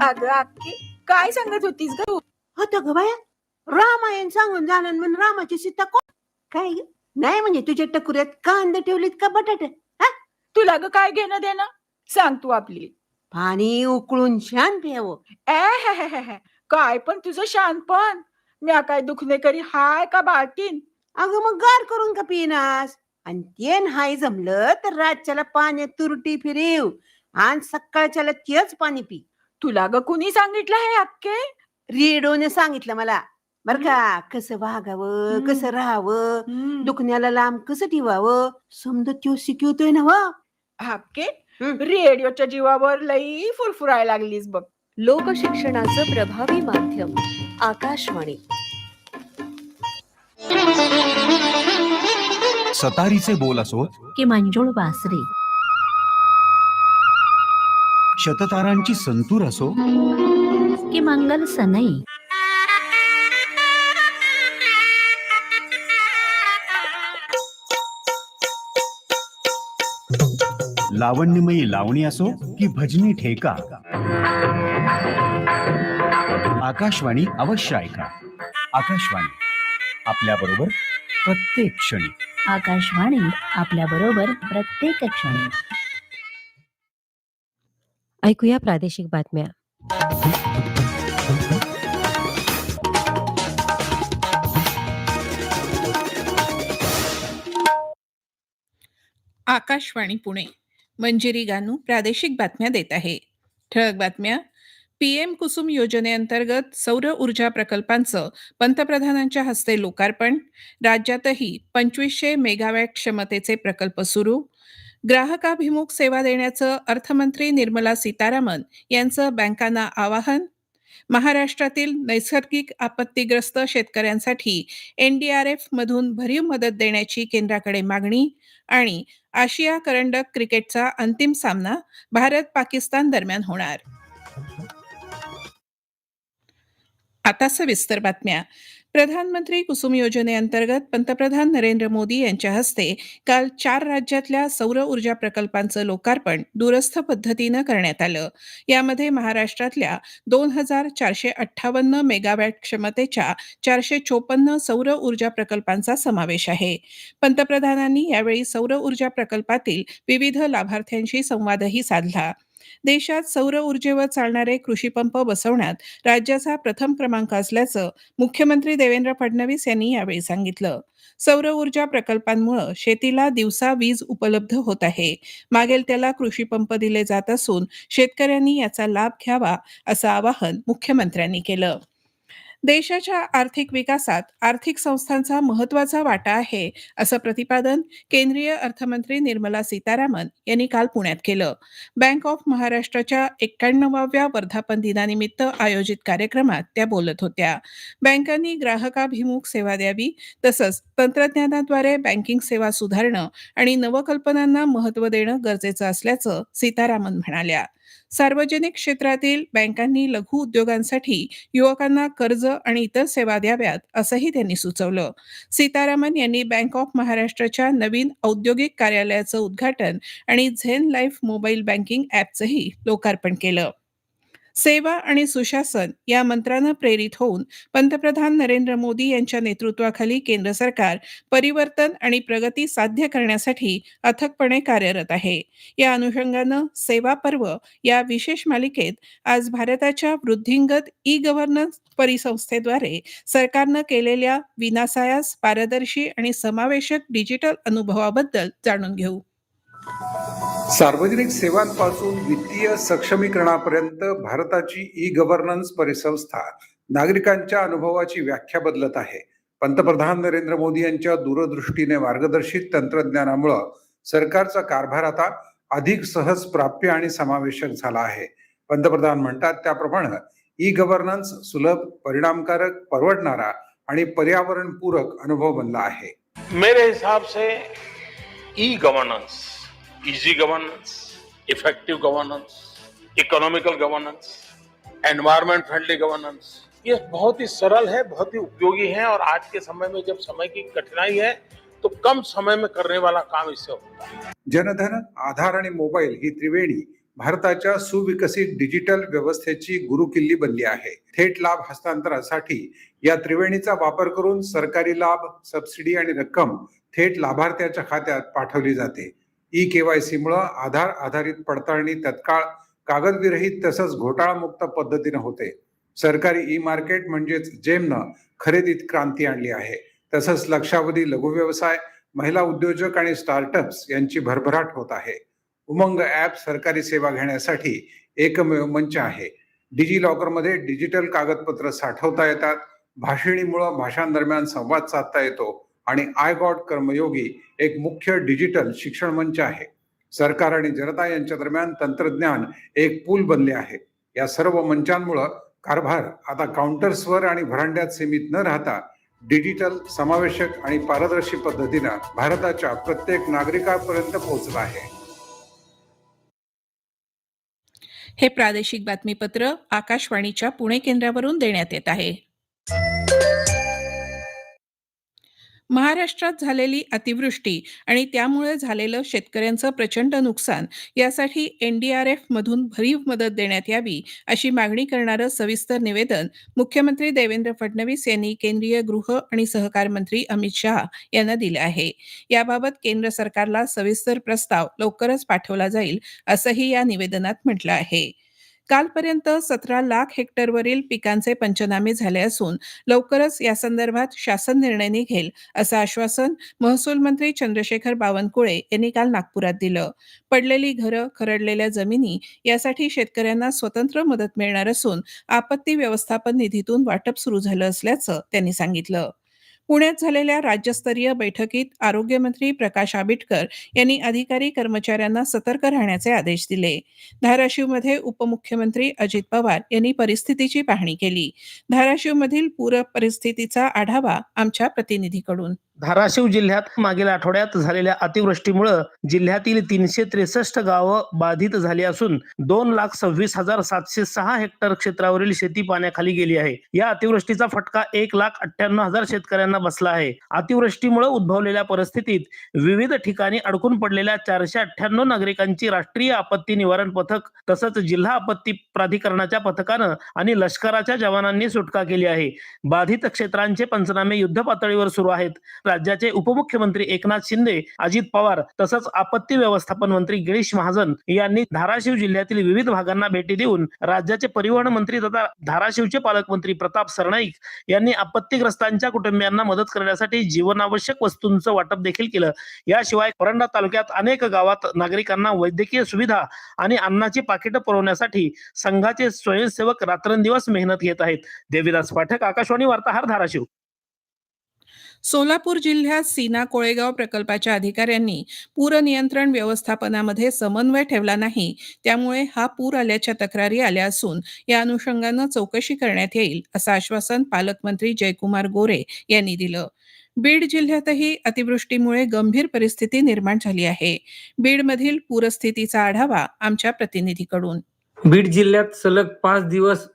अगं अक्की काय सांगत होतीस ग? होतं ग बाया. रामायण सांगून झालं म्हणून रामाची सीता कोण? काय ग? नाही म्हणजे तुझ्या टकुऱ्यात कांदा ठेवलीत का बटाटे? तुला ग काय घेणं देणं? सांग तू आपली. पाणी उकळून छान प्यावं. ए काय पण तुझं शानपण म्या काय दुखणे करी हाय का बाटीन अगं मग गार करून का पिनास? आणि ते नाही जमलं तर रातच्याला पाण्यात तुरटी फिरेव. आणि सकाळच्याला तेच पाणी पी. तुला ग कुणी सांगितलं हे अक्के रेडिओने सांगितलं मला. बर का कसं वागावं. कसं राहावं दुख दुखण्याला लांब कसं ठेवावं? समजा त्यो शिकवतोय ना व. रेडिओच्या जीवावर लई फुरफुरायला लागलीस बघ. लोकशिक्षणाचं प्रभावी माध्यम आकाशवाणी. सतारीचे बोल असोत की मंजूळ वासरे. शततारांची संतूर असो? की मंगल सनई. लावण्यमयी लावणी असो की भजनी ठेका? आकाशवाणी अवश्य ऐका. आकाशवाणी आपल्या बरोबर प्रत्येक क्षणी. आकाशवाणी आपल्या बरोबर प्रत्येक क्षणी. ऐकूया प्रादेशिक बातम्या. आकाशवाणी पुणे. मंजिरी गानू प्रादेशिक बातम्या देत आहे. ठळक बातम्या. पीएम कुसुम योजनेअंतर्गत सौर ऊर्जा प्रकल्पांचं पंतप्रधानांच्या हस्ते लोकार्पण. राज्यातही पंचवीसशे मेगावॅट क्षमतेचे प्रकल्प सुरू. ग्राहकाभिमुख सेवा देण्याचं अर्थमंत्री निर्मला सीतारामन यांचं बँकांना आवाहन महाराष्ट्रातील नैसर्गिक आपत्तीग्रस्त शेतकऱ्यांसाठी एनडीआरएफ मधून भरीव मदत देण्याची केंद्राकडे मागणी आणि आशिया करंडक क्रिकेटचा अंतिम सामना भारत पाकिस्तान दरम्यान होणार. आता सविस्तर बातम्या. प्रधानमंत्री कुसुम योजनेअंतर्गत पंतप्रधान नरेंद्र मोदी यांच्या हस्ते काल चार राज्यातल्या सौर ऊर्जा प्रकल्पांचं लोकार्पण दूरस्थ पद्धतीनं करण्यात आलं. यामध्ये महाराष्ट्रातल्या दोन हजार चारशे अठ्ठावन्न मेगावॅट क्षमतेच्या चारशे चोपन्न सौर ऊर्जा प्रकल्पांचा समावेश आहे. पंतप्रधानांनी यावेळी सौर ऊर्जा प्रकल्पातील विविध लाभार्थ्यांशी संवादही साधला. देशात सौर ऊर्जेवर चालणारे कृषी पंप बसवण्यात राज्याचा प्रथम क्रमांक असल्याचं मुख्यमंत्री देवेंद्र फडणवीस यांनी यावेळी सांगितलं. सौर ऊर्जा प्रकल्पांमुळे शेतीला दिवसा वीज उपलब्ध होत आहे. मागेल त्याला कृषी पंप दिले जात असून शेतकऱ्यांनी याचा लाभ घ्यावा असं आवाहन मुख्यमंत्र्यांनी केलं. देशाच्या आर्थिक विकासात आर्थिक संस्थांचा महत्त्वाचा वाटा आहे असं प्रतिपादन केंद्रीय अर्थमंत्री निर्मला सीतारामन यांनी काल पुण्यात केलं. बँक ऑफ महाराष्ट्राच्या एक्क्याण्णवाव्या वर्धापन दिनानिमित्त आयोजित कार्यक्रमात त्या बोलत होत्या. बँकांनी ग्राहकाभिमुख सेवा द्यावी तसंच तंत्रज्ञानाद्वारे बँकिंग सेवा सुधारणं आणि नवकल्पनांना महत्त्व देणं गरजेचं असल्याचं सीतारामन म्हणाल्या. सार्वजनिक क्षेत्रातील बँकांनी लघु उद्योगांसाठी युवकांना कर्ज आणि इतर सेवा द्याव्यात असंही त्यांनी सुचवलं. सीतारामन यांनी बँक ऑफ महाराष्ट्राच्या नवीन औद्योगिक कार्यालयाचं उद्घाटन आणि झेन लाईफ मोबाईल बँकिंग ॲपचंही लोकार्पण केलं. सेवा आणि सुशासन या मंत्रानं प्रेरित होऊन पंतप्रधान नरेंद्र मोदी यांच्या नेतृत्वाखाली केंद्र सरकार परिवर्तन आणि प्रगती साध्य करण्यासाठी अथकपणे कार्यरत आहे. या अनुषंगानं सेवा पर्व या विशेष मालिकेत आज भारताच्या वृद्धिंगत ई गव्हर्नन्स परिसंस्थेद्वारे सरकारनं केलेल्या विनासायास पारदर्शी आणि समावेशक डिजिटल अनुभवाबद्दल जाणून घेऊ. सार्वजनिक सेवांपासून वित्तीय सक्षमीकरणापर्यंत भारताची ई गव्हर्नन्स परिसंस्था नागरिकांच्या अनुभवाची व्याख्या बदलत आहे. पंतप्रधान नरेंद्र मोदी यांच्या दूरदृष्टीने मार्गदर्शित तंत्रज्ञानामुळं सरकारचा कारभार आता अधिक सहज प्राप्य आणि समावेशक झाला आहे. पंतप्रधान म्हणतात त्याप्रमाणे ई गव्हर्नन्स सुलभ परिणामकारक परवडणारा आणि पर्यावरणपूरक अनुभव बनला आहे. मेरे हिसाब से e governance easy governance effective governance economical governance environment friendly governance ये बहुत ही सरल है बहुत ही उपयोगी है और आज के समय में जब समय की कठिनाई है तो कम समय में करने वाला काम इससे होता है। जनधन आधार आणि मोबाईल ही त्रिवेणी भारताच्या सुविकसित डिजिटल व्यवस्थेची गुरुकिल्ली बनली आहे. थेट लाभ हस्तांतरासाठी या त्रिवेणीचा वापर करून सरकारी लाभ सबसिडी आणि रक्कम थेट लाभार्थ्याच्या खात्यात पाठवली जाते. ई केवायसी मुळे आधार आधारित पडताळणी तत्काळ कागदविरहित तसंच घोटाळामुक्त पद्धतीने होते. सरकारी ई मार्केट म्हणजेच जेमनं खरेदीत क्रांती आणली आहे. तसंच लक्षावधी लघु व्यवसाय महिला उद्योजक आणि स्टार्टअप्स यांची भरभराट होत आहे. उमंग ॲप सरकारी सेवा घेण्यासाठी एकमेव मंच आहे. डिजी लॉकरमध्ये डिजिटल कागदपत्र साठवता येतात. भाषिणीमुळं भाषांदरम्यान संवाद साधता येतो. आणि आय गॉड कर्मयोगी एक मुख्य डिजिटल शिक्षण मंच आहे. सरकार आणि जनता यांच्या दरम्यान तंत्रज्ञान एक पूल बनले आहे. या सर्व मंचांमुळं कारभार आता काउंटर्सवर आणि भरांड्यात सीमित न राहता डिजिटल समावेशक आणि पारदर्शी पद्धतीनं भारताच्या प्रत्येक नागरिकापर्यंत पोहोचला आहे. हे प्रादेशिक बातमीपत्र आकाशवाणीच्या पुणे केंद्रावरून देण्यात येत आहे. महाराष्ट्रात झालेली अतिवृष्टी आणि त्यामुळे झालेलं शेतकऱ्यांचं प्रचंड नुकसान यासाठी एनडीआरएफ मधून भरीव मदत देण्यात यावी अशी मागणी करणारं सविस्तर निवेदन मुख्यमंत्री देवेंद्र फडणवीस यांनी केंद्रीय गृह आणि सहकार मंत्री अमित शहा यांना दिलं आहे. याबाबत केंद्र सरकारला सविस्तर प्रस्ताव लवकरच पाठवला जाईल असंही या निवेदनात म्हटलं आहे. कालपर्यंत सतरा लाख हेक्टरवरील पिकांचे पंचनामे झाले असून लवकरच या संदर्भात शासन निर्णय निघेल असं आश्वासन महसूल मंत्री चंद्रशेखर बावनकुळे यांनी काल नागपुरात दिलं. पडलेली घरं खरडलेल्या जमिनी यासाठी शेतकऱ्यांना स्वतंत्र मदत मिळणार असून आपत्ती व्यवस्थापन निधीतून वाटप सुरू झालं असल्याचं त्यांनी सांगितलं. पुण्यात झालेल्या राज्यस्तरीय बैठकीत आरोग्यमंत्री प्रकाश आंबेडकर यांनी अधिकारी कर्मचाऱ्यांना सतर्क राहण्याचे आदेश दिले. धाराशिवमध्ये उपमुख्यमंत्री अजित पवार यांनी परिस्थितीची पाहणी केली. धाराशिवमधील पूर परिस्थितीचा आढावा आमच्या प्रतिनिधीकडून. धाराशिव जिल्ह्यात मागील आठवड्यात झालेल्या अतिवृष्टीमुळे जिल्ह्यातील तीनशे त्रेसष्ट गावं बाधित झाली असून दोन लाख सव्वीस हजार सातशे सहा हेक्टर क्षेत्रावरील शेती पाण्याखाली गेली आहे. या अतिवृष्टीचा फटका एक लाख अठ्ठ्याण्णव हजार शेतकऱ्यांना बसला आहे. अतिवृष्टीमुळे उद्भवलेल्या परिस्थितीत विविध ठिकाणी अडकून पडलेल्या चारशे अठ्ठ्याण्णव नागरिकांची राष्ट्रीय आपत्ती निवारण पथक तसंच जिल्हा आपत्ती प्राधिकरणाच्या पथकानं आणि लष्कराच्या जवानांनी सुटका केली आहे. बाधित क्षेत्रांचे पंचनामे युद्ध पातळीवर सुरू आहेत. राज्याचे उपमुख्यमंत्री एकनाथ शिंदे अजित पवार तसंच आपत्ती व्यवस्थापन मंत्री गिरीश महाजन यांनी धाराशिव जिल्ह्यातील विविध भागांना भेटी देऊन राज्याचे परिवहन मंत्री तथा धाराशिवचे पालकमंत्री प्रताप सरनाईक यांनी आपत्तीग्रस्तांच्या कुटुंबियांना मदत करण्यासाठी जीवनावश्यक वस्तूंचं वाटप देखील केलं. याशिवाय परंडा तालुक्यात अनेक गावात नागरिकांना वैद्यकीय सुविधा आणि अन्नाची पाकिटं पुरवण्यासाठी संघाचे स्वयंसेवक रात्रंदिवस मेहनत घेत आहेत. देवीदास पाठक आकाशवाणी वार्ताहर धाराशिव. सोलापूर जिल्ह्यात सीना कोळेगाव प्रकल्पाच्या अधिकाऱ्यांनी पूर नियंत्रण व्यवस्थापनामध्ये समन्वय ठेवला नाही. त्यामुळे हा पूर आल्याच्या तक्रारी आल्या असून या अनुषंगानं चौकशी करण्यात येईल असं आश्वासन पालकमंत्री जयकुमार गोरे यांनी दिलं. बीड जिल्ह्यातही अतिवृष्टीमुळे गंभीर परिस्थिती निर्माण झाली आहे. बीडमधील पूरस्थितीचा आढावा आमच्या प्रतिनिधीकडून. बीड जिल्ह्यात सलग पाच दिवस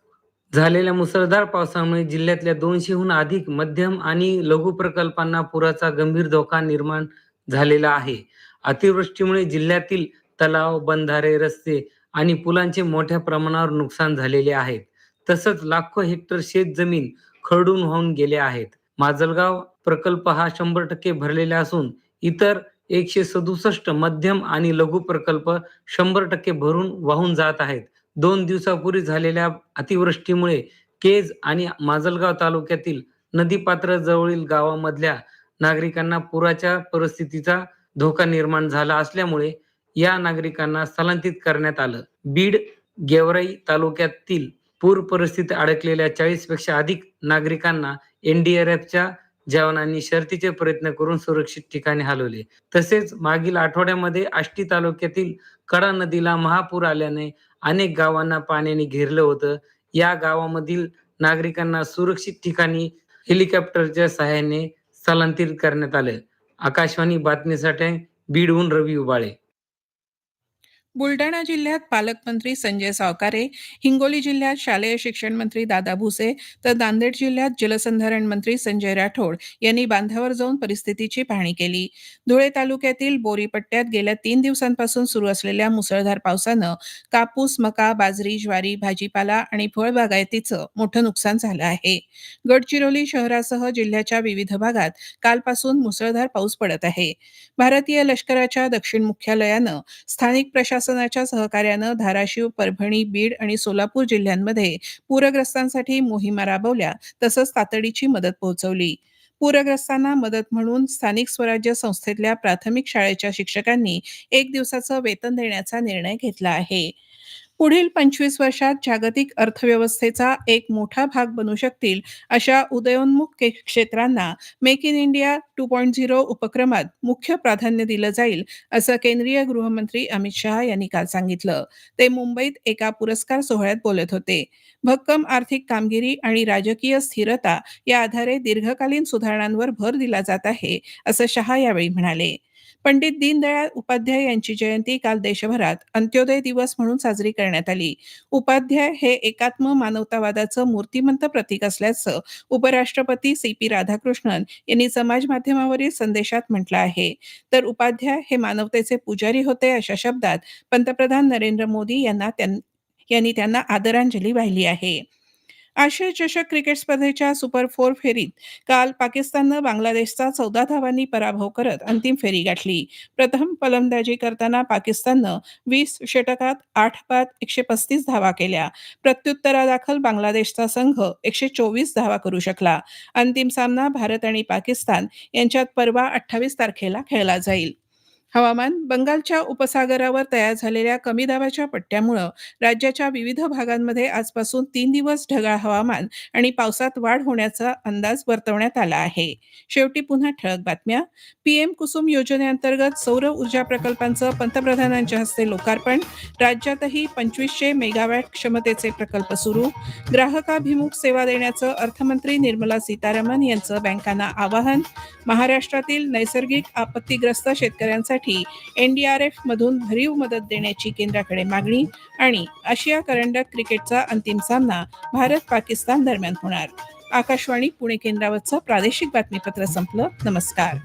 झालेल्या मुसळधार पावसामुळे जिल्ह्यातल्या दोनशेहून अधिक मध्यम आणि लघु प्रकल्पांना पुराचा गंभीर धोका निर्माण झालेला आहे. अतिवृष्टीमुळे जिल्ह्यातील तलाव बंधारे रस्ते आणि पुलांचे मोठ्या प्रमाणावर नुकसान झालेले आहेत. तसंच लाखो हेक्टर शेत जमीन खरडून होऊन गेले आहेत. माजलगाव प्रकल्प हा शंभर टक्के भरलेला असून इतर एकशे सदुसष्ट मध्यम आणि लघु प्रकल्प शंभर टक्के भरून वाहून जात आहेत. दोन दिवसापूर्वी झालेल्या अतिवृष्टीमुळे केज आणि माजलगाव तालुक्यातील नदीपात्र जवळील गावामधल्या नागरिकांना पुराच्या परिस्थितीचा धोका निर्माण झाला असल्यामुळे या नागरिकांना स्थलांतरित करण्यात आलं. बीड गेवराई तालुक्यातील पूर परिस्थितीत अडकलेल्या चाळीसपेक्षा अधिक नागरिकांना एनडीआरएफच्या जवानांनी शर्तीचे प्रयत्न करून सुरक्षित ठिकाणी हलवले. तसेच मागील आठवड्यामध्ये आष्टी तालुक्यातील कडा नदीला महापूर आल्याने अनेक गावांना पाण्याने घेरलं होतं. या गावामधील नागरिकांना सुरक्षित ठिकाणी हेलिकॉप्टरच्या सहाय्याने स्थलांतरित करण्यात आले. आकाशवाणी बातमीसाठी बीडहून रवी उबाळे. बुलढाणा जिल्ह्यात पालकमंत्री संजय सावकारे हिंगोली जिल्ह्यात शालेय शिक्षण मंत्री दादा भुसे तर नांदेड जिल्ह्यात जलसंधारण मंत्री संजय राठोड यांनी बांधावर जाऊन परिस्थितीची पाहणी केली. धुळे तालुक्यातील बोरी पट्ट्यात गेल्या तीन दिवसांपासून सुरू असलेल्या मुसळधार पावसानं कापूस मका बाजरी ज्वारी भाजीपाला आणि फळबागायतीचं मोठं नुकसान झालं आहे. गडचिरोली शहरासह जिल्ह्याच्या विविध भागात कालपासून मुसळधार पाऊस पडत आहे. भारतीय लष्कराच्या दक्षिण मुख्यालयानं स्थानिक प्रशासन प्रशासनाच्या सहकार्यानं धाराशिव परभणी बीड आणि सोलापूर जिल्ह्यांमध्ये पूरग्रस्तांसाठी मोहिमा राबवल्या. तसंच तातडीची मदत पोहोचवली. पूरग्रस्तांना मदत म्हणून स्थानिक स्वराज्य संस्थेतल्या प्राथमिक शाळेच्या शिक्षकांनी एक दिवसाचं वेतन देण्याचा निर्णय घेतला आहे. पुढील पंचवीस वर्षात जागतिक अर्थव्यवस्थेचा एक मोठा भाग बनू शकतील अशा उदयोन्मुख क्षेत्रांना make in India two point zero उपक्रमात मुख्य प्राधान्य दिलं जाईल असं केंद्रीय गृहमंत्री अमित शहा यांनी काल सांगितलं. ते मुंबईत एका पुरस्कार सोहळ्यात बोलत होते. भक्कम आर्थिक कामगिरी आणि राजकीय स्थिरता या आधारे दीर्घकालीन सुधारणांवर भर दिला जात आहे असं शहा यावेळी म्हणाले. पंडित दीनदयाळ उपाध्याय यांची जयंती काल देशभरात अंत्योदय दिवस म्हणून साजरी करण्यात आली. उपाध्याय हे एकात्म मानवतावादाचं मूर्तिमंत प्रतीक असल्याचं उपराष्ट्रपती सी पी राधाकृष्णन यांनी समाज माध्यमावरील संदेशात म्हटलं आहे. तर उपाध्याय हे मानवतेचे पुजारी होते अशा शब्दात पंतप्रधान नरेंद्र मोदी यांना त्यां- यांनी त्यांना आदरांजली वाहिली आहे. आशिया चषक क्रिकेट स्पर्धेच्या सुपर फोर फेरीत काल पाकिस्ताननं बांगलादेशचा चौदा धावांनी पराभव करत अंतिम फेरी गाठली. प्रथम फलंदाजी करताना पाकिस्ताननं वीस षटकात आठ बाद एकशे पस्तीस धावा केल्या. प्रत्युत्तरादाखल बांगलादेशचा संघ एकशे चोवीस धावा करू शकला. अंतिम सामना भारत आणि पाकिस्तान यांच्यात परवा अठ्ठावीस तारखेला खेळला जाईल. हवामान बंगालच्या उपसागरावर तयार झालेल्या कमी दाबाच्या पट्ट्यामुळं राज्याच्या विविध भागांमध्ये आजपासून तीन दिवस ढगाळ हवामान आणि पावसात वाढ होण्याचा अंदाज वर्तवण्यात आला आहे. शेवटी पुन्हा ठळक बातम्या. पीएम कुसुम योजनेअंतर्गत सौर ऊर्जा प्रकल्पांचं पंतप्रधानांच्या हस्ते लोकार्पण. राज्यातही पंचवीसशे मेगावॅट क्षमतेचे प्रकल्प सुरू. ग्राहकाभिमुख सेवा देण्याचं अर्थमंत्री निर्मला सीतारामन यांचं बँकांना आवाहन. महाराष्ट्रातील नैसर्गिक आपत्तीग्रस्त शेतकऱ्यांसाठी एनडीआरएफ मधून भरीव मदत देण्याची केंद्राकडे मागणी आणि आशिया करंडक क्रिकेटचा अंतिम सामना भारत पाकिस्तान दरम्यान होणार. आकाशवाणी पुणे केंद्रावरचं प्रादेशिक बातमीपत्र संपलं. नमस्कार.